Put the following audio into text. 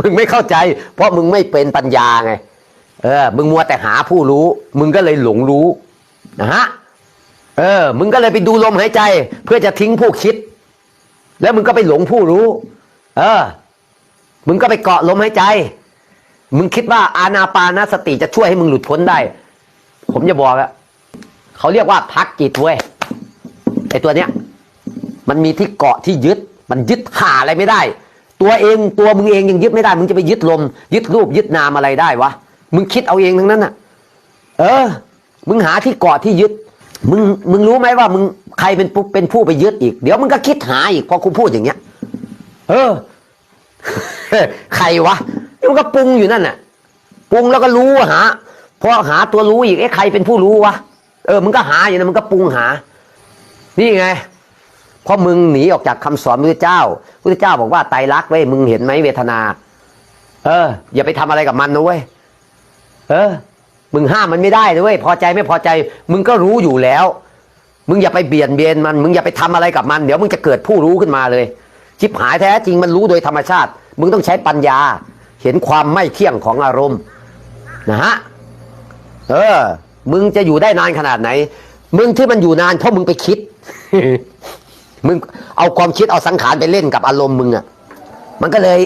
มึงไม่เข้าใจ เพราะมึงไม่เป็นปัญญาไง เออ มึงมัวแต่หาผู้รู้ มึงก็เลยหลงรู้นะฮะเออ มึงก็เลยไปดูลมหายใจ เพื่อจะทิ้งผู้คิด แล้วมึงก็ไปหลงผู้รู้ เออ มึงก็ไปเกาะลมหายใจ มึงคิดว่าอานาปานสติจะช่วยให้มึงหลุดพ้นได้ ผมจะบอกอะเขาเรียกว่าพักจิตเว้ยไอตัวเนี้ย มันมีที่เกาะที่ยึด มันยึดหาอะไรไม่ได้ ตัวเองตัวมึงเองยังยึดไม่ได้ มึงจะไปยึดลม ยึดรูปยึดนามอะไรได้วะ มึงคิดเอาเองทั้งนั้นน่ะ เออ มึงหาที่เกาะที่ยึด มึงมึงรู้ไหมว่ามึงใครเป็นผู้เป็นผู้ไปยึดอีก เดี๋ยวมึงก็คิดหาอีกพอกูพูดอย่างเงี้ย เออ ใครวะนี่มันก็ปรุงอยู่นั่นน่ะปรุงแล้วก็รู้หาพอหาตัวรู้อีกเอ๊ะใครเป็นผู้รู้วะเออมึงก็หาอยู่นะมึงก็ปรุงหา นี่ไง เพราะมึงหนีออกจากคำสอนพระเจ้าพระเจ้าบอกว่าไตรลักษณ์เว้ยมึงเห็นไหมเวทนา เออ อย่าไปทำอะไรกับมันนะเว้ยเออ มึงห้ามมันไม่ได้นะเว้ยพอใจไม่พอใจ มึงก็รู้อยู่แล้ว มึงอย่าไปเบียดเบียนมัน มึงอย่าไปทำอะไรกับมัน เดี๋ยวมึงจะเกิดผู้รู้ขึ้นมาเลยชิบหายแท้จริงมันรู้โดยธรรมชาติ มึงต้องใช้ปัญญา เห็นความไม่เที่ยงของอารมณ์ นะฮะเออ มึงจะอยู่ได้นานขนาดไหน มึงที่มันอยู่นานเพราะมึงไปคิด มึงเอาความคิดเอาสังขารไปเล่นกับอารมณ์มึงอะ่ะ มันก็เลย